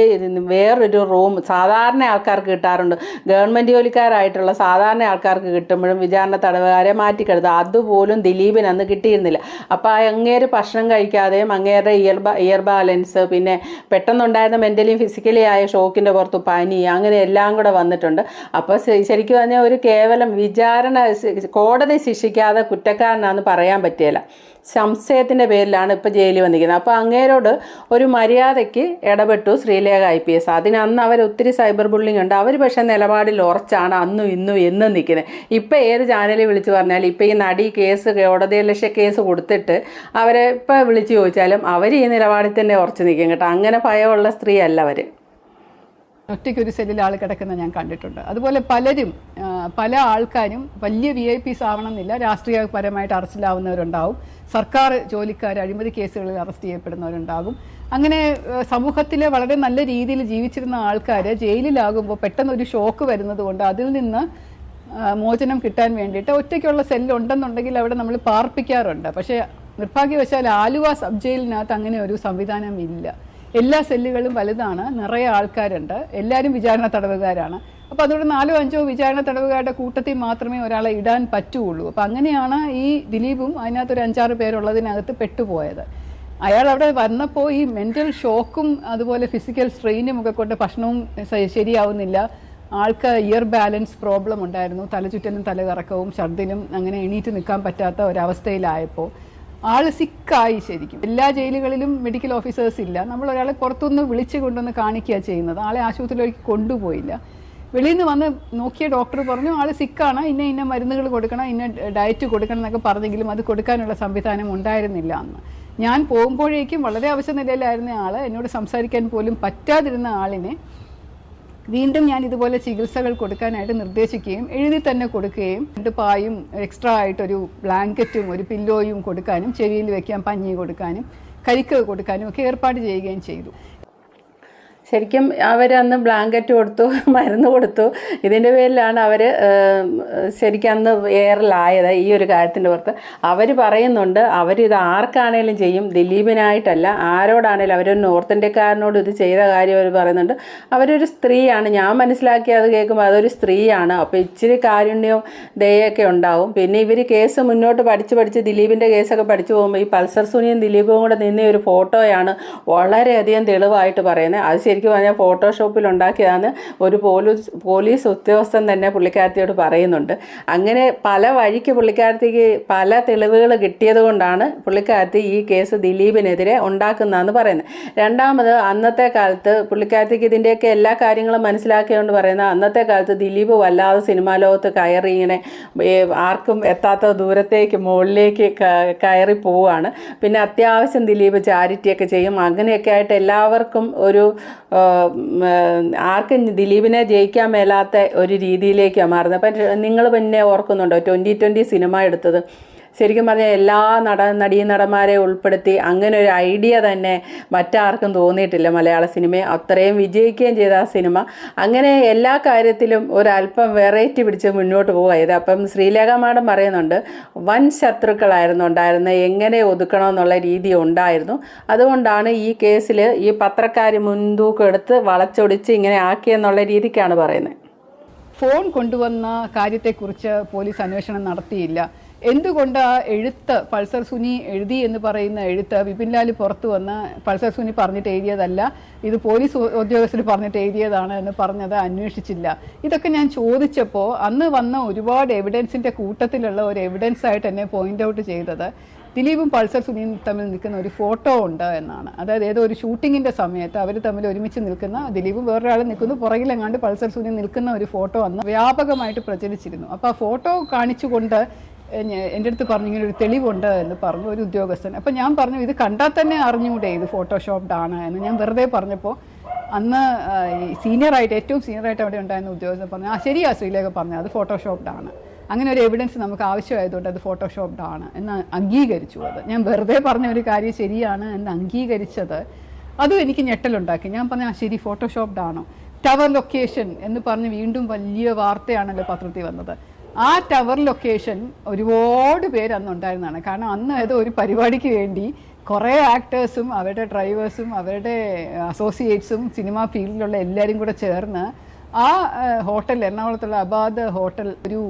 വേറൊരു റൂം സാധാരണ ആൾക്കാർക്ക് കിട്ടാറുണ്ട്. ഗവൺമെന്റ് ജോലിക്കാരായിട്ടുള്ള സാധാരണ ആൾക്കാർക്ക് കിട്ടുമ്പോഴും വിചാരണ തടവുകാരെ മാറ്റിക്കെടുത്തു അതുപോലും ദിലീപിന് അന്ന് കിട്ടിയിരുന്നില്ല. അപ്പോൾ അങ്ങേര് ഭക്ഷണം കഴിക്കാതെയും അങ്ങേരുടെ ഇയർ ഇയർ ബാലൻസ് പിന്നെ പെട്ടെന്നുണ്ടായിരുന്ന മെന്റലിയും ഫിസിക്കലി ആയ ഷോക്കിന്റെ പുറത്ത് പനി അങ്ങനെ എല്ലാം കൂടെ വന്നിട്ടുണ്ട്. അപ്പോൾ ശരിക്കും പറഞ്ഞാൽ ഒരു കേവലം വിചാരണ കോടതി ശിക്ഷിക്കാതെ കുറ്റക്കാരനാണെന്ന് പറയാൻ പറ്റില്ല സംശയത്തിന്റെ പേരിലാണ് ഇപ്പോൾ ജയിലിൽ വന്നിരിക്കുന്നത്. അപ്പോൾ അങ്ങേരോട് ഒരു മര്യാദയ്ക്ക് ഇടപെട്ടു ശ്രീലേഖ ഐ പി എസ്. അതിന് അന്ന് അവർ ഒത്തിരി സൈബർ ബുള്ളിങ് ഉണ്ട്. അവർ പക്ഷേ നിലപാടിൽ ഉറച്ചാണ് അന്നും ഇന്നും എന്നും നിൽക്കുന്നത്. ഇപ്പം ഏത് ചാനലിൽ വിളിച്ച് പറഞ്ഞാൽ ഇപ്പം ഈ നടി കേസ് കോടതിയിൽ ലക്ഷ്യ കേസ് കൊടുത്തിട്ട് അവരെ ഇപ്പം വിളിച്ച് ചോദിച്ചാലും അവർ ഈ നിലപാടിൽ തന്നെ ഉറച്ചു നിൽക്കും കേട്ടോ. അങ്ങനെ ഭയമുള്ള സ്ത്രീ അല്ല അവർ. ഒറ്റയ്ക്ക് ഒരു സെല്ലിൽ ആൾ കിടക്കുന്ന ഞാൻ കണ്ടിട്ടുണ്ട്. അതുപോലെ പലരും പല ആൾക്കാരും വലിയ വി ഐ പിസ് ആവണമെന്നില്ല രാഷ്ട്രീയപരമായിട്ട് അറസ്റ്റിലാവുന്നവരുണ്ടാവും. സർക്കാർ ജോലിക്കാർ അഴിമതി കേസുകളിൽ അറസ്റ്റ് ചെയ്യപ്പെടുന്നവരുണ്ടാകും അങ്ങനെ സമൂഹത്തിൽ വളരെ നല്ല രീതിയിൽ ജീവിച്ചിരുന്ന ആൾക്കാർ ജയിലിലാകുമ്പോൾ പെട്ടെന്ന് ഒരു ഷോക്ക് വരുന്നത് കൊണ്ട് അതിൽ നിന്ന് മോചനം കിട്ടാൻ വേണ്ടിയിട്ട് ഒറ്റയ്ക്കുള്ള സെല്ലുണ്ടെന്നുണ്ടെങ്കിൽ അവിടെ നമ്മൾ പാർപ്പിക്കാറുണ്ട്. പക്ഷേ നിർഭാഗ്യവശാൽ ആലുവ സബ് ജയിലിനകത്ത് അങ്ങനെ ഒരു സംവിധാനം ഇല്ല. എല്ലാ സെല്ലുകളും വലുതാണ് നിറയെ ആൾക്കാരുണ്ട്. എല്ലാവരും വിചാരണ തടവുകാരാണ്. അപ്പോൾ അതുകൊണ്ട് നാലോ അഞ്ചോ വിചാരണ തടവുകാരുടെ കൂട്ടത്തിൽ മാത്രമേ ഒരാളെ ഇടാൻ പറ്റുകയുള്ളൂ അപ്പോൾ അങ്ങനെയാണ് ഈ ദിലീപും അതിനകത്ത് ഒരു അഞ്ചാറ് പേരുള്ളതിനകത്ത് പെട്ടുപോയത്. അയാൾ അവിടെ വന്നപ്പോൾ ഈ മെന്റൽ ഷോക്കും അതുപോലെ ഫിസിക്കൽ സ്ട്രെയിനും ഒക്കെ കൊണ്ട് ഭക്ഷണവും ശരിയാവുന്നില്ല. ആൾക്ക് ഇയർ ബാലൻസ് പ്രോബ്ലം ഉണ്ടായിരുന്നു. തലചുറ്റലും തലകറക്കവും ഛർദിനും അങ്ങനെ എണീറ്റ് നിൽക്കാൻ പറ്റാത്ത ഒരവസ്ഥയിലായപ്പോൾ ആൾ സിക്കായി ശരിക്കും. എല്ലാ ജയിലുകളിലും മെഡിക്കൽ ഓഫീസേഴ്സ് ഇല്ല. നമ്മൾ ഒരാളെ പുറത്തുനിന്ന് വിളിച്ച് കൊണ്ടുവന്ന് കാണിക്കുക ചെയ്യുന്നത്. ആളെ ആശുപത്രിയിലേക്ക് കൊണ്ടുപോയില്ല. വെളിയിൽ നിന്ന് വന്ന് നോക്കിയ ഡോക്ടർ പറഞ്ഞു ആൾ സിക്കാണ് ഇന്ന ഇന്ന മരുന്നുകൾ കൊടുക്കണം. ഇന്ന ഡയറ്റ് കൊടുക്കണം എന്നൊക്കെ പറഞ്ഞെങ്കിലും അത് കൊടുക്കാനുള്ള സംവിധാനം ഉണ്ടായിരുന്നില്ല അന്ന്. ഞാൻ പോകുമ്പോഴേക്കും വളരെ അവശ നിലയിലായിരുന്ന ആൾ എന്നോട് സംസാരിക്കാൻ പോലും പറ്റാതിരുന്ന ആളിനെ വീണ്ടും ഞാൻ ഇതുപോലെ ചികിത്സകൾ കൊടുക്കാനായിട്ട് നിർദ്ദേശിക്കുകയും എഴുതി തന്നെ കൊടുക്കുകയും രണ്ട് പായും എക്സ്ട്രാ ആയിട്ടൊരു ബ്ലാങ്കറ്റും ഒരു പില്ലോയും കൊടുക്കാനും ചെവിയിൽ വെക്കാൻ പഞ്ഞി കൊടുക്കാനും കരിക്ക് കൊടുക്കാനും ഒക്കെ ഏർപ്പാട് ചെയ്യുകയും ചെയ്തു. ശരിക്കും അവർ അന്ന് ബ്ലാങ്കറ്റ് കൊടുത്തു മരുന്ന് കൊടുത്തു. ഇതിന്റെ പേരിലാണ് അവർ ശരിക്കും അന്ന് എയറിലായത് ഈ ഒരു കാര്യത്തിന്റെ പുറത്ത്. അവർ പറയുന്നുണ്ട് അവരിത് ആർക്കാണേലും ചെയ്യും. ദിലീപിനായിട്ടല്ല ആരോടാണേലും അവരൊരു നോർത്ത് ഇന്ത്യക്കാരനോട് ഇത് ചെയ്ത കാര്യം അവർ പറയുന്നുണ്ട്. അവരൊരു സ്ത്രീയാണ്. ഞാൻ മനസ്സിലാക്കി അത് കേൾക്കുമ്പോൾ അതൊരു സ്ത്രീയാണ്. അപ്പോൾ ഇച്ചിരി കാരുണ്യവും ദയൊക്കെ ഉണ്ടാവും. പിന്നെ ഇവർ കേസ് മുന്നോട്ട് പഠിച്ച് പഠിച്ച് ദിലീപിന്റെ കേസൊക്കെ പഠിച്ചു പോകുമ്പോൾ ഈ പൾസർ സുനിയും ദിലീപും കൂടെ നിന്ന ഒരു ഫോട്ടോയാണ് വളരെയധികം തെളിവായിട്ട് പറയുന്നത്. അത് ശരിക്കും പറഞ്ഞാൽ ഫോട്ടോഷോപ്പിൽ ഉണ്ടാക്കിയതാണ് ഒരു പോലീസ് പോലീസ് ഉദ്യോഗസ്ഥൻ തന്നെ പുള്ളിക്കാരത്തിയോട് പറയുന്നുണ്ട്. അങ്ങനെ പല വഴിക്ക് പുള്ളിക്കാരത്തിക്ക് പല തെളിവുകൾ കിട്ടിയത് കൊണ്ടാണ് പുള്ളിക്കാരത്തി ഈ കേസ് ദിലീപിനെതിരെ ഉണ്ടാക്കുന്നതെന്ന് പറയുന്നത്. രണ്ടാമത് അന്നത്തെ കാലത്ത് പുള്ളിക്കാരത്തിക്ക് ഇതിന്റെയൊക്കെ എല്ലാ കാര്യങ്ങളും മനസ്സിലാക്കിയതുകൊണ്ട് പറയുന്നത് അന്നത്തെ കാലത്ത് ദിലീപ് വല്ലാതെ സിനിമാ ലോകത്ത് കയറി ഇങ്ങനെ ആർക്കും എത്താത്ത ദൂരത്തേക്ക് മുകളിലേക്ക് കയറി പോവുകയാണ്. പിന്നെ അത്യാവശ്യം ദിലീപ് ചാരിറ്റിയൊക്കെ ചെയ്യും. അങ്ങനെയൊക്കെ ആയിട്ട് എല്ലാവർക്കും ഒരു ആർക്കും ദിലീപിനെ ജയിക്കാൻ മേലാത്ത ഒരു രീതിയിലേക്കാണ് മാറുന്നത്. അപ്പം നിങ്ങൾ പിന്നെ ഓർക്കുന്നുണ്ടോ? ട്വന്റി ട്വന്റി സിനിമ എടുത്തത് ശരിക്കും പറഞ്ഞാൽ എല്ലാ നട നടീ നടന്മാരെ ഉൾപ്പെടുത്തി അങ്ങനെ ഒരു ഐഡിയ തന്നെ മറ്റാർക്കും തോന്നിയിട്ടില്ല മലയാള സിനിമയെ. അത്രയും വിജയിക്കുകയും ചെയ്ത ആ സിനിമ. അങ്ങനെ എല്ലാ കാര്യത്തിലും ഒരല്പം വെറൈറ്റി പിടിച്ച് മുന്നോട്ട് പോയത് അപ്പം ശ്രീലേഖ മാഡം പറയുന്നുണ്ട് വൻ ശത്രുക്കളായിരുന്നു ഉണ്ടായിരുന്നത് എങ്ങനെ ഒതുക്കണമെന്നുള്ള രീതി ഉണ്ടായിരുന്നു. അതുകൊണ്ടാണ് ഈ കേസിൽ ഈ പത്രക്കാർ മുൻതൂക്കം എടുത്ത് വളച്ചൊടിച്ച് ഇങ്ങനെ ആക്കിയെന്നുള്ള രീതിക്കാണ് പറയുന്നത് ഫോൺ കൊണ്ടുവന്ന കാര്യത്തെക്കുറിച്ച് പോലീസ് അന്വേഷണം നടത്തിയില്ല. എന്തുകൊണ്ട് ആ എഴുത്ത് പൾസർ സുനി എഴുതി എന്ന് പറയുന്ന എഴുത്ത് വിപിൻലാൽ പുറത്തു വന്ന് പൾസർ സുനി പറഞ്ഞിട്ട് എഴുതിയതല്ല ഇത് പോലീസ് ഉദ്യോഗസ്ഥർ പറഞ്ഞിട്ട് എഴുതിയതാണ് എന്ന് പറഞ്ഞത് അന്വേഷിച്ചില്ല. ഇതൊക്കെ ഞാൻ ചോദിച്ചപ്പോൾ അന്ന് വന്ന ഒരുപാട് എവിഡൻസിന്റെ കൂട്ടത്തിലുള്ള ഒരു എവിഡൻസ് ആയിട്ട് എന്നെ പോയിന്റ് ഔട്ട് ചെയ്തത് ദിലീപും പൾസർ സുനിയും തമ്മിൽ നിൽക്കുന്ന ഒരു ഫോട്ടോ ഉണ്ട് എന്നാണ്. അതായത് ഏതോ ഒരു ഷൂട്ടിങ്ങിന്റെ സമയത്ത് അവർ തമ്മിൽ ഒരുമിച്ച് നിൽക്കുന്ന ദിലീപും വേറൊരാൾ നിൽക്കുന്നു പുറകിലെങ്ങാണ്ട് പൾസർ സുനി നിൽക്കുന്ന ഒരു ഫോട്ടോ അന്ന് വ്യാപകമായിട്ട് പ്രചരിച്ചിരുന്നു. അപ്പോൾ ആ ഫോട്ടോ കാണിച്ചുകൊണ്ട് എന്റെ അടുത്ത് പറഞ്ഞു ഇങ്ങനെ ഒരു തെളിവുണ്ട് എന്ന് പറഞ്ഞു ഒരു ഉദ്യോഗസ്ഥൻ. അപ്പം ഞാൻ പറഞ്ഞു ഇത് കണ്ടാൽ തന്നെ അറിഞ്ഞൂടെ ഇത് ഫോട്ടോഷോപ്ഡ് ആണ് എന്ന്. ഞാൻ വെറുതെ പറഞ്ഞപ്പോൾ അന്ന് സീനിയറായിട്ട് ഏറ്റവും സീനിയറായിട്ട് അവിടെ ഉണ്ടായിരുന്ന ഉദ്യോഗസ്ഥൻ പറഞ്ഞു ആ ശരിയാ ശ്രീലേഖ പറഞ്ഞു അത് ഫോട്ടോഷോപ്ഡ് ആണ്. അങ്ങനെ ഒരു എവിഡൻസ് നമുക്ക് ആവശ്യമായതുകൊണ്ട് അത് ഫോട്ടോഷോപ്ഡ് ആണ് എന്ന് അംഗീകരിച്ചു അത്. ഞാൻ വെറുതെ പറഞ്ഞ ഒരു കാര്യം ശരിയാണ് എന്ന് അംഗീകരിച്ചത്. അതും എനിക്ക് ഞെട്ടലുണ്ടാക്കി. ഞാൻ പറഞ്ഞു ആ ശരി ഫോട്ടോഷോപ്ഡ് ആണോ? ടവർ ലൊക്കേഷൻ എന്ന് പറഞ്ഞ് വീണ്ടും വലിയ വാർത്തയാണല്ലോ പത്രത്തിൽ വന്നത്. ആ ടവർ ലൊക്കേഷൻ ഒരുപാട് പേര് അന്ന് ഉണ്ടായിരുന്നതാണ് കാരണം അന്ന് ഏതോ ഒരു പരിപാടിക്ക് വേണ്ടി കുറേ ആക്ടേഴ്സും അവരുടെ ഡ്രൈവേഴ്സും അവരുടെ അസോസിയേറ്റ്സും സിനിമ ഫീൽഡിലുള്ള എല്ലാവരും കൂടെ ചേർന്ന് ആ ഹോട്ടൽ എറണാകുളത്തുള്ള അബാദ് ഹോട്ടൽ ഒരു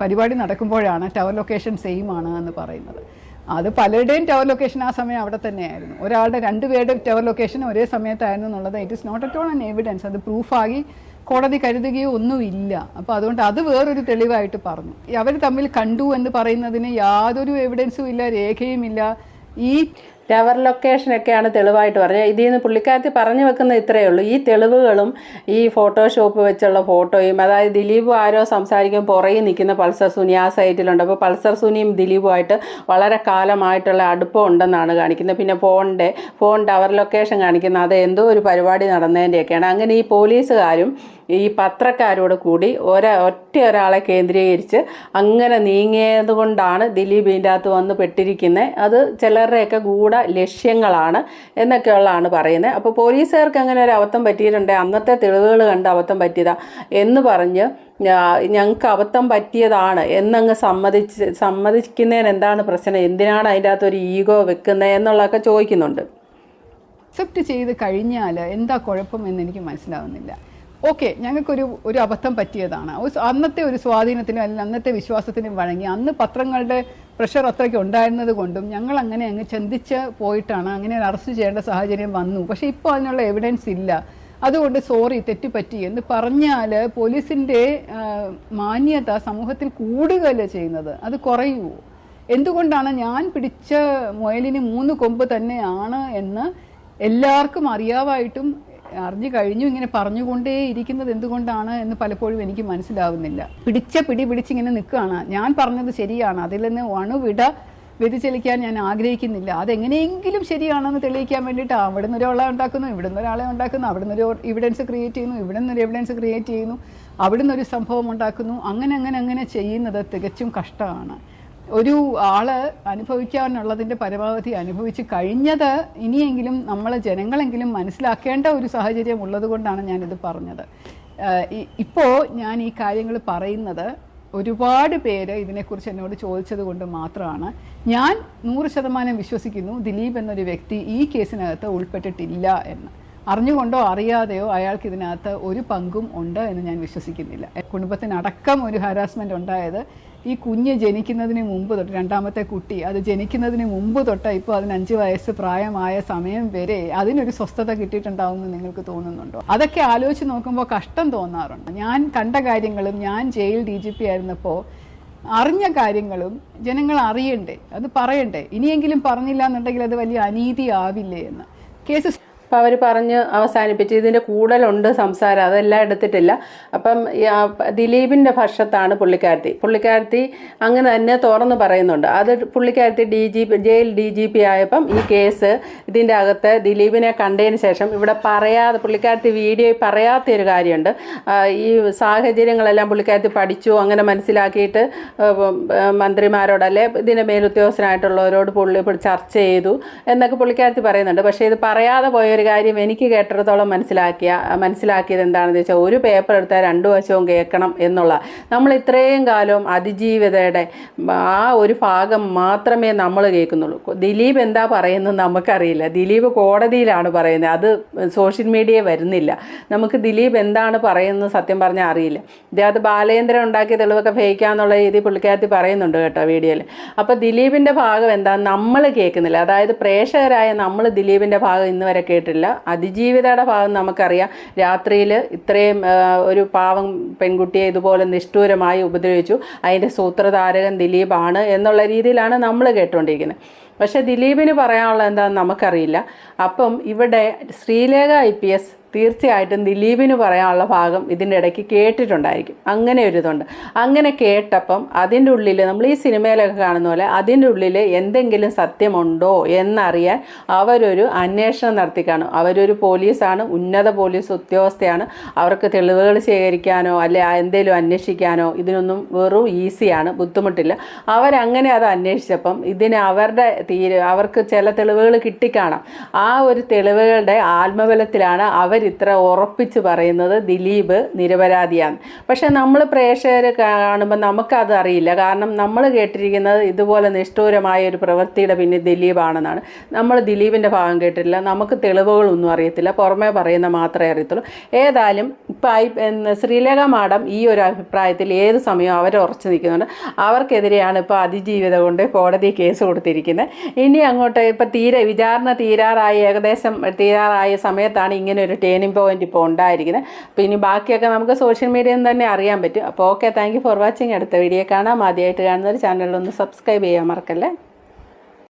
പരിപാടി നടക്കുമ്പോഴാണ് ടവർ ലൊക്കേഷൻ സെയിം ആണ് എന്ന് പറയുന്നത്. അത് പലരുടെയും ടവർ ലൊക്കേഷൻ ആ സമയം അവിടെ തന്നെയായിരുന്നു. ഒരാളുടെ രണ്ടുപേരുടെ ടവർ ലൊക്കേഷൻ ഒരേ സമയത്തായിരുന്നു എന്നുള്ളത് it is not at all an evidence അത് പ്രൂഫായി കോടതി കരുതുകയോ ഒന്നുമില്ല. അപ്പോൾ അതുകൊണ്ട് അത് വേറൊരു തെളിവായിട്ട് പറഞ്ഞു. അവർ തമ്മിൽ കണ്ടു എന്ന് പറയുന്നതിന് യാതൊരു എവിഡൻസും ഇല്ല രേഖയും ഇല്ല. ഈ ടവർ ലൊക്കേഷനൊക്കെയാണ് തെളിവായിട്ട് പറഞ്ഞത്. ഇതിൽ നിന്ന് പുള്ളിക്കാരത്തി പറഞ്ഞു വെക്കുന്ന ഇത്രയേ ഉള്ളൂ. ഈ തെളിവുകളും ഈ ഫോട്ടോഷോപ്പ് വെച്ചുള്ള ഫോട്ടോയും അതായത് ദിലീപ് ആരോ സംസാരിക്കും പുറകിൽ നിൽക്കുന്ന പൾസർ സുനി ആ സൈറ്റിലുണ്ട് അപ്പോൾ പൾസർ സുനിയും ദിലീപുമായിട്ട് വളരെ കാലമായിട്ടുള്ള അടുപ്പം ഉണ്ടെന്നാണ് കാണിക്കുന്നത്. പിന്നെ ഫോണിന്റെ ഫോൺ ടവർ ലൊക്കേഷൻ കാണിക്കുന്നത്. അത് എന്തോ ഒരു പരിപാടി നടന്നതിന്റെയൊക്കെയാണ്. അങ്ങനെ ഈ പോലീസുകാരും ഈ പത്രക്കാരോട് കൂടി ഒര ഒറ്റ ഒരാളെ കേന്ദ്രീകരിച്ച് അങ്ങനെ നീങ്ങിയത് കൊണ്ടാണ് ദിലീപ് ഇതിന്റെ അകത്ത് വന്ന് പെട്ടിരിക്കുന്നത് അത് ചിലരുടെയൊക്കെ ഗൂഢ ലക്ഷ്യങ്ങളാണ് എന്നൊക്കെയുള്ളതാണ് പറയുന്നത് അപ്പോൾ പോലീസുകാർക്ക് അങ്ങനെ ഒരു അബദ്ധം പറ്റിയിട്ടുണ്ട്? അന്നത്തെ തെളിവുകൾ കണ്ട് അബദ്ധം പറ്റിയതാ? എന്ന് പറഞ്ഞ് ഞങ്ങൾക്ക് അബദ്ധം പറ്റിയതാണ് എന്നങ്ങ് സമ്മതിച്ച് സമ്മതിക്കുന്നതിന് എന്താണ് പ്രശ്നം? എന്തിനാണ് അതിന്റെ അകത്ത് ഒരു ഈഗോ വെക്കുന്നത് എന്നുള്ളതൊക്കെ ചോദിക്കുന്നുണ്ട്. അക്സെപ്റ്റ് ചെയ്ത് കഴിഞ്ഞാൽ എന്താ കുഴപ്പം എന്ന് എനിക്ക് മനസ്സിലാവുന്നില്ല. ഓക്കെ ഞങ്ങൾക്കൊരു ഒരു അബദ്ധം പറ്റിയതാണ്. അന്നത്തെ ഒരു സ്വാധീനത്തിനും അല്ലെങ്കിൽ അന്നത്തെ വിശ്വാസത്തിനും വഴങ്ങി അന്ന് പത്രങ്ങളുടെ പ്രഷർ അത്രയ്ക്ക് ഉണ്ടായിരുന്നത് കൊണ്ടും ഞങ്ങൾ അങ്ങനെ അങ്ങ് ചിന്തിച്ച് പോയിട്ടാണ്. അങ്ങനെ അറസ്റ്റ് ചെയ്യേണ്ട സാഹചര്യം വന്നു. പക്ഷേ ഇപ്പോൾ അതിനുള്ള എവിഡൻസ് ഇല്ല. അതുകൊണ്ട് സോറി തെറ്റുപറ്റി എന്ന് പറഞ്ഞാൽ പോലീസിന്റെ മാന്യത സമൂഹത്തിൽ കൂടുകയല്ല ചെയ്യുന്നത്. അത് കുറയുമോ എന്തുകൊണ്ടാണ് ഞാൻ പിടിച്ച മുയലിന് മൂന്ന് കൊമ്പ് തന്നെയാണ് എന്ന് എല്ലാവർക്കും അറിയാവായിട്ടും അറിഞ്ഞു കഴിഞ്ഞു ഇങ്ങനെ പറഞ്ഞുകൊണ്ടേ ഇരിക്കുന്നത് എന്തുകൊണ്ടാണ് എന്ന് പലപ്പോഴും എനിക്ക് മനസ്സിലാവുന്നില്ല. പിടിച്ച പിടി പിടിച്ചിങ്ങനെ നിൽക്കുകയാണ്. ഞാൻ പറഞ്ഞത് ശരിയാണ്. അതിൽ നിന്ന് അണുവിട വ്യതിചലിക്കാൻ ഞാൻ ആഗ്രഹിക്കുന്നില്ല. അതെങ്ങനെയെങ്കിലും ശരിയാണെന്ന് തെളിയിക്കാൻ വേണ്ടിയിട്ട് അവിടെ നിന്ന് ഒരാളെ ഉണ്ടാക്കുന്നു ഇവിടെ നിന്ന് ഒരാളെ ഉണ്ടാക്കുന്നു അവിടെ നിന്ന് ഒരു എവിഡൻസ് ക്രിയേറ്റ് ചെയ്യുന്നു ഇവിടെ നിന്ന് ഒരു എവിഡൻസ് ക്രിയേറ്റ് ചെയ്യുന്നു അവിടെ നിന്ന് ഒരു സംഭവം ഉണ്ടാക്കുന്നു. അങ്ങനെ അങ്ങനെ അങ്ങനെ ചെയ്യുന്നത് തികച്ചും കഷ്ടമാണ്. ഒരു ആൾ അനുഭവിക്കാനുള്ളതിന്റെ പരമാവധി അനുഭവിച്ച് കഴിഞ്ഞത് ഇനിയെങ്കിലും നമ്മൾ ജനങ്ങളെങ്കിലും മനസ്സിലാക്കേണ്ട ഒരു സാഹചര്യം ഉള്ളത് കൊണ്ടാണ് ഞാനിത് പറഞ്ഞത്. ഇപ്പോൾ ഞാൻ ഈ കാര്യങ്ങൾ പറയുന്നത് ഒരുപാട് പേര് ഇതിനെക്കുറിച്ച് എന്നോട് ചോദിച്ചത് കൊണ്ട് മാത്രമാണ്. ഞാൻ നൂറ് ശതമാനം വിശ്വസിക്കുന്നു ദിലീപ് എന്നൊരു വ്യക്തി ഈ കേസിനകത്ത് ഉൾപ്പെട്ടിട്ടില്ല എന്ന്. അറിഞ്ഞുകൊണ്ടോ അറിയാതെയോ അയാൾക്ക് ഇതിനകത്ത് ഒരു പങ്കും ഉണ്ട് എന്ന് ഞാൻ വിശ്വസിക്കുന്നില്ല. കുടുംബത്തിനടക്കം ഒരു ഹരാസ്മെന്റ് ഉണ്ടായത് ഈ കുഞ്ഞ് ജനിക്കുന്നതിന് മുമ്പ് തൊട്ട് രണ്ടാമത്തെ കുട്ടി അത് ജനിക്കുന്നതിന് മുമ്പ് തൊട്ട് ഇപ്പോൾ അതിന് അഞ്ച് വയസ്സ് പ്രായമായ സമയം വരെ അതിനൊരു സ്വസ്ഥത കിട്ടിയിട്ടുണ്ടാവുമെന്ന് നിങ്ങൾക്ക് തോന്നുന്നുണ്ടോ? അതൊക്കെ ആലോചിച്ച് നോക്കുമ്പോൾ കഷ്ടം തോന്നാറുണ്ട്. ഞാൻ കണ്ട കാര്യങ്ങളും ഞാൻ ജയിൽ ഡി ജി പി ആയിരുന്നപ്പോൾ അറിഞ്ഞ കാര്യങ്ങളും ജനങ്ങൾ അറിയണ്ടേ? അത് പറയണ്ടേ? ഇനിയെങ്കിലും പറഞ്ഞില്ല എന്നുണ്ടെങ്കിൽ അത് വലിയ അനീതി ആവില്ലേ എന്ന്? കേസ് അപ്പം അവർ പറഞ്ഞ് അവസാനിപ്പിച്ച് ഇതിന്റെ കൂടുതലുണ്ട് സംസാരം അതെല്ലാം എടുത്തിട്ടില്ല. അപ്പം ദിലീപിന്റെ ഭക്ഷത്താണ് പുള്ളിക്കാരത്തി. പുള്ളിക്കാരത്തി അങ്ങനെ തന്നെ തുറന്ന് പറയുന്നുണ്ട്. അത് പുള്ളിക്കാരത്തി D G P jail D G P ആയപ്പം ഈ കേസ് ഇതിന്റെ അകത്ത് ദിലീപിനെ കണ്ടതിന് ശേഷം ഇവിടെ പറയാതെ പുള്ളിക്കാരത്തി വീഡിയോയിൽ പറയാത്ത ഒരു കാര്യമുണ്ട്. ഈ സാഹചര്യങ്ങളെല്ലാം പുള്ളിക്കാരത്തി പഠിച്ചു അങ്ങനെ മനസ്സിലാക്കിയിട്ട് മന്ത്രിമാരോട് അല്ലെ ഇതിന്റെ മേലുദ്യോഗസ്ഥനായിട്ടുള്ളവരോട് പുള്ളി ചർച്ച ചെയ്തു എന്നൊക്കെ പുള്ളിക്കാരത്തി പറയുന്നുണ്ട്. പക്ഷേ ഇത് പറയാതെ പോയൊരു കാര്യം എനിക്ക് കേട്ടിടത്തോളം മനസ്സിലാക്കിയ മനസ്സിലാക്കിയത് എന്താണെന്ന് വെച്ചാൽ ഒരു പേപ്പർ എടുത്താൽ രണ്ടു വശവും കേൾക്കണം എന്നുള്ള. നമ്മൾ ഇത്രയും കാലം അതിജീവിതയുടെ ആ ഒരു ഭാഗം മാത്രമേ നമ്മൾ കേൾക്കുന്നുള്ളൂ. ദിലീപ് എന്താ പറയുന്നത് നമുക്കറിയില്ല. ദിലീപ് കോടതിയിലാണ് പറയുന്നത്. അത് സോഷ്യൽ മീഡിയയിൽ വരുന്നില്ല. നമുക്ക് ദിലീപ് എന്താണ് പറയുന്നത് സത്യം പറഞ്ഞാൽ അറിയില്ല. ഇതിനകത്ത് ബാലേന്ദ്രൻ ഉണ്ടാക്കിയ തെളിവൊക്കെ ഫേക്കാന്നുള്ള രീതി പുള്ളിക്കാരത്തി പറയുന്നുണ്ട് കേട്ടോ വീഡിയോയിൽ. അപ്പോൾ ദിലീപിന്റെ ഭാഗം എന്താ? നമ്മൾ കേൾക്കുന്നില്ല. അതായത് പ്രേക്ഷകരായ നമ്മൾ ദിലീപിന്റെ ഭാഗം ഇന്ന് വരെ കേട്ടിട്ടില്ല. അതിജീവിതയുടെ ഭാഗം നമുക്കറിയാം. രാത്രിയിൽ ഇത്രയും ഒരു പാവം പെൺകുട്ടിയെ ഇതുപോലെ നിഷ്ഠൂരമായി ഉപദ്രവിച്ചു. അതിന്റെ സൂത്രധാരകൻ ദിലീപാണ് എന്നുള്ള രീതിയിലാണ് നമ്മൾ കേട്ടുകൊണ്ടിരിക്കുന്നത് പക്ഷേ ദിലീപിന് പറയാനുള്ള എന്താണെന്ന് നമുക്കറിയില്ല. അപ്പം ഇവിടെ ശ്രീലേഖ ഐ പി എസ് തീർച്ചയായിട്ടും ദിലീപിന് പറയാനുള്ള ഭാഗം ഇതിന്റെ ഇടയ്ക്ക് കേട്ടിട്ടുണ്ടായിരിക്കും. അങ്ങനെ ഒരു ഇതുണ്ട്. അങ്ങനെ കേട്ടപ്പം അതിന്റെ ഉള്ളിൽ നമ്മൾ ഈ സിനിമയിലൊക്കെ കാണുന്ന പോലെ അതിന്റെ ഉള്ളിൽ എന്തെങ്കിലും സത്യമുണ്ടോ എന്നറിയാൻ അവരൊരു അന്വേഷണം നടത്തി കാണും അവരൊരു പോലീസാണ് ഉന്നത പോലീസ് ഉദ്യോഗസ്ഥയാണ്. അവർക്ക് തെളിവുകൾ ശേഖരിക്കാനോ അല്ലെ എന്തെങ്കിലും അന്വേഷിക്കാനോ ഇതിനൊന്നും വെറും ഈസിയാണ് ബുദ്ധിമുട്ടില്ല. അവരങ്ങനെ അത് അന്വേഷിച്ചപ്പം ഇതിന് അവരുടെ തീരെ അവർക്ക് ചില തെളിവുകൾ കിട്ടിക്കാണാം. ആ ഒരു തെളിവുകളുടെ ആത്മബലത്തിലാണ് അവർ ഇത്ര ഉറപ്പിച്ച് പറയുന്നത് ദിലീപ് നിരപരാധിയാണ്. പക്ഷെ നമ്മൾ പ്രേക്ഷകർ കാണുമ്പോൾ നമുക്കത് അറിയില്ല. കാരണം നമ്മൾ കേട്ടിരിക്കുന്നത് ഇതുപോലെ നിഷ്ഠൂരമായ ഒരു പ്രവൃത്തിയുടെ പിന്നെ ദിലീപാണെന്നാണ്. നമ്മൾ ദിലീപിന്റെ ഭാഗം കേട്ടിട്ടില്ല. നമുക്ക് തെളിവുകളൊന്നും അറിയത്തില്ല. പുറമേ പറയുന്ന മാത്രമേ അറിയത്തുള്ളൂ. ഏതായാലും ഇപ്പോൾ ഐ ശ്രീലേഖ മാഡം ഈ ഒരു അഭിപ്രായത്തിൽ ഏത് സമയവും അവർ ഉറച്ചു നിൽക്കുന്നുണ്ട് അവർക്കെതിരെയാണ് ഇപ്പോൾ അതിജീവിത കൊണ്ട് കോടതി കേസ് കൊടുത്തിരിക്കുന്നത്. ഇനി അങ്ങോട്ട് ഇപ്പോൾ തീരെ വിചാരണ തീരാറായി ഏകദേശം തീരാറായ സമയത്താണ് ഇങ്ങനെ ഒരു ടേണിംഗ് പോയിന്റ് ഇപ്പോൾ ഉണ്ടായിരിക്കുന്നത്. അപ്പോൾ ഇനി ബാക്കിയൊക്കെ നമുക്ക് സോഷ്യൽ മീഡിയയിൽ നിന്ന് തന്നെ അറിയാൻ പറ്റും. അപ്പോൾ ഓക്കെ താങ്ക് ഫോർ വാച്ചിങ് അടുത്ത വീഡിയോ കാണാം. ആദ്യമായിട്ട് കാണുന്നവർ ചാനലൊന്ന് സബ്സ്ക്രൈബ് ചെയ്യാൻ മറക്കല്ലേ?